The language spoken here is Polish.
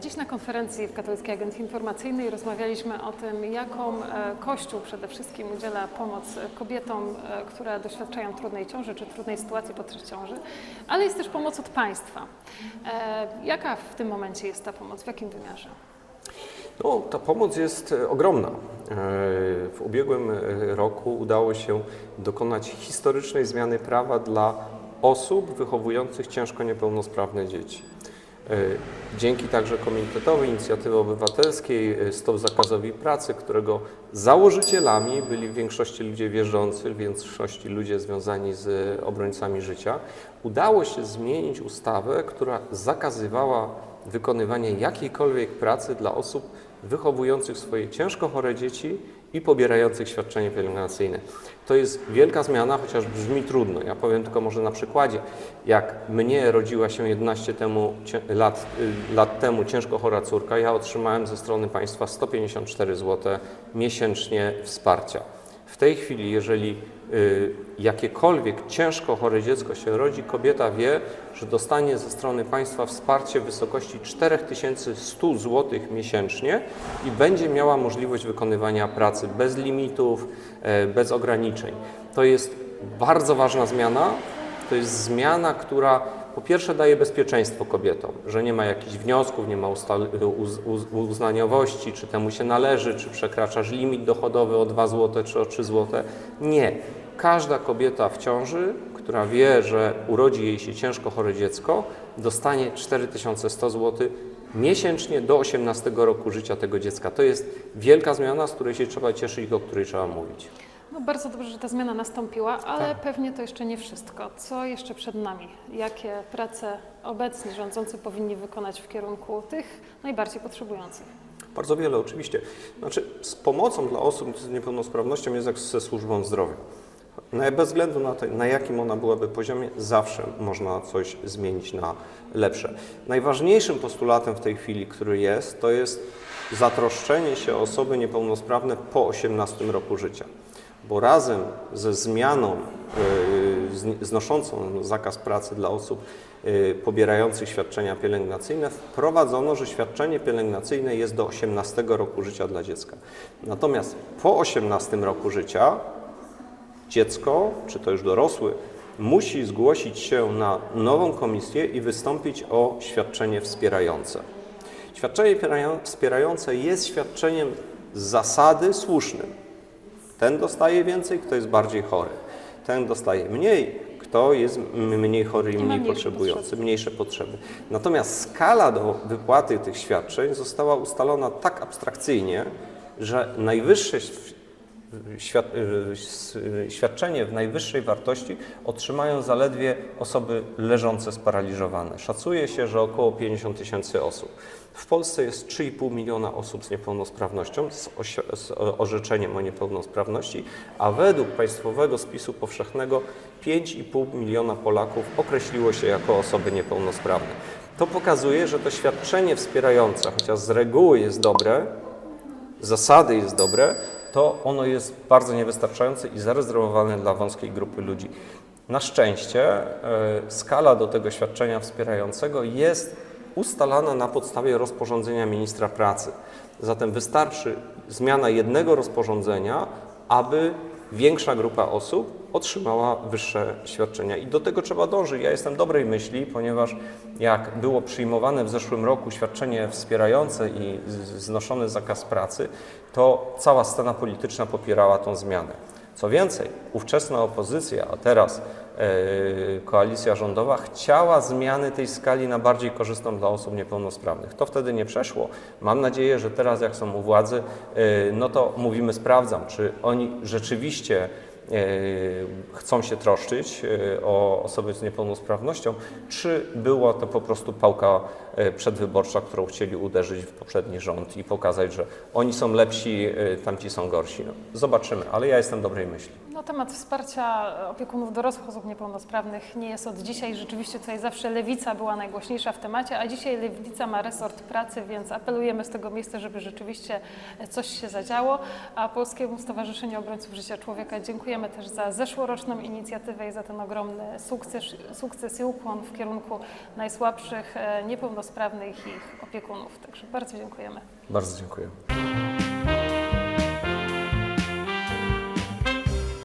Dziś na konferencji w Katolickiej Agencji Informacyjnej rozmawialiśmy o tym, jaką e, Kościół przede wszystkim udziela pomoc kobietom, e, które doświadczają trudnej ciąży czy trudnej sytuacji podczas ciąży, ale jest też pomoc od państwa. E, Jaka w tym momencie jest ta pomoc? W jakim wymiarze? No, ta pomoc jest ogromna. W ubiegłym roku udało się dokonać historycznej zmiany prawa dla osób wychowujących ciężko niepełnosprawne dzieci. E, Dzięki także Komitetowi Inicjatywy Obywatelskiej e, Stop Zakazowi Pracy, którego założycielami byli w większości ludzie wierzący, w większości ludzie związani z obrońcami życia, udało się zmienić ustawę, która zakazywała wykonywania jakiejkolwiek pracy dla osób wychowujących swoje ciężko chore dzieci i pobierających świadczenie pielęgnacyjne. To jest wielka zmiana, chociaż brzmi trudno. Ja powiem tylko może na przykładzie. Jak mnie rodziła się 11 temu, lat, y, lat temu ciężko chora córka, ja otrzymałem ze strony państwa 154 zł miesięcznie wsparcia. W tej chwili, jeżeli y, jakiekolwiek ciężko chore dziecko się rodzi, kobieta wie, że dostanie ze strony państwa wsparcie w wysokości 4100 zł miesięcznie i będzie miała możliwość wykonywania pracy bez limitów, e, bez ograniczeń. To jest bardzo ważna zmiana. To jest zmiana, która po pierwsze daje bezpieczeństwo kobietom, że nie ma jakichś wniosków, nie ma uz- uznaniowości, czy temu się należy, czy przekraczasz limit dochodowy o 2 zł czy o 3 zł. Nie. Każda kobieta w ciąży, która wie, że urodzi jej się ciężko chore dziecko, dostanie 4100 zł miesięcznie do 18 roku życia tego dziecka. To jest wielka zmiana, z której się trzeba cieszyć i o której trzeba mówić. No bardzo dobrze, że ta zmiana nastąpiła, ale pewnie to jeszcze nie wszystko. Co jeszcze przed nami? Jakie prace obecni rządzący powinni wykonać w kierunku tych najbardziej potrzebujących? Bardzo wiele, oczywiście. Znaczy, z pomocą dla osób z niepełnosprawnością jest jak ze służbą zdrowia. No, bez względu na to, na jakim ona byłaby poziomie, zawsze można coś zmienić na lepsze. Najważniejszym postulatem w tej chwili, który jest, to jest zatroszczenie się o osoby niepełnosprawne po 18 roku życia. Bo razem ze zmianą zni- znoszącą zakaz pracy dla osób yy, pobierających świadczenia pielęgnacyjne wprowadzono, że świadczenie pielęgnacyjne jest do 18 roku życia dla dziecka. Natomiast po 18 roku życia dziecko, czy to już dorosły, musi zgłosić się na nową komisję i wystąpić o świadczenie wspierające. Świadczenie wspierają- wspierające jest świadczeniem z zasady słusznym. Ten dostaje więcej, kto jest bardziej chory. Ten dostaje mniej, kto jest mniej chory i mniej potrzebujący, potrzeby. mniejsze potrzeby. Natomiast skala do wypłaty tych świadczeń została ustalona tak abstrakcyjnie, że najwyższe świadczenie w najwyższej wartości otrzymają zaledwie osoby leżące sparaliżowane. Szacuje się, że około 50 tysięcy osób. W Polsce jest 3,5 miliona osób z niepełnosprawnością, z, z orzeczeniem o niepełnosprawności, a według Państwowego Spisu Powszechnego 5,5 miliona Polaków określiło się jako osoby niepełnosprawne. To pokazuje, że to świadczenie wspierające, chociaż z reguły jest dobre, zasady jest dobre, to ono jest bardzo niewystarczające i zarezerwowane dla wąskiej grupy ludzi. Na szczęście e, skala do tego świadczenia wspierającego jest ustalana na podstawie rozporządzenia ministra pracy. Zatem wystarczy zmiana jednego rozporządzenia, aby większa grupa osób otrzymała wyższe świadczenia. I do tego trzeba dążyć. Ja jestem dobrej myśli, ponieważ jak było przyjmowane w zeszłym roku świadczenie wspierające i znoszony zakaz pracy, to cała scena polityczna popierała tą zmianę. Co więcej, ówczesna opozycja, a teraz e, koalicja rządowa chciała zmiany tej skali na bardziej korzystną dla osób niepełnosprawnych. To wtedy nie przeszło. Mam nadzieję, że teraz jak są u władzy, e, no to mówimy, sprawdzam, czy oni rzeczywiście chcą się troszczyć e, o osoby z niepełnosprawnością, czy była to po prostu pałka e, przedwyborcza, którą chcieli uderzyć w poprzedni rząd i pokazać, że oni są lepsi, e, tamci są gorsi. No, zobaczymy, ale ja jestem dobrej myśli. Temat wsparcia opiekunów dorosłych osób niepełnosprawnych nie jest od dzisiaj. Rzeczywiście tutaj zawsze lewica była najgłośniejsza w temacie, a dzisiaj lewica ma resort pracy, więc apelujemy z tego miejsca, żeby rzeczywiście coś się zadziało. A Polskiemu Stowarzyszeniu Obrońców Życia Człowieka dziękujemy też za zeszłoroczną inicjatywę i za ten ogromny sukces, sukces i ukłon w kierunku najsłabszych, e, niepełnosprawnych i ich opiekunów. Także bardzo dziękujemy. Bardzo dziękuję.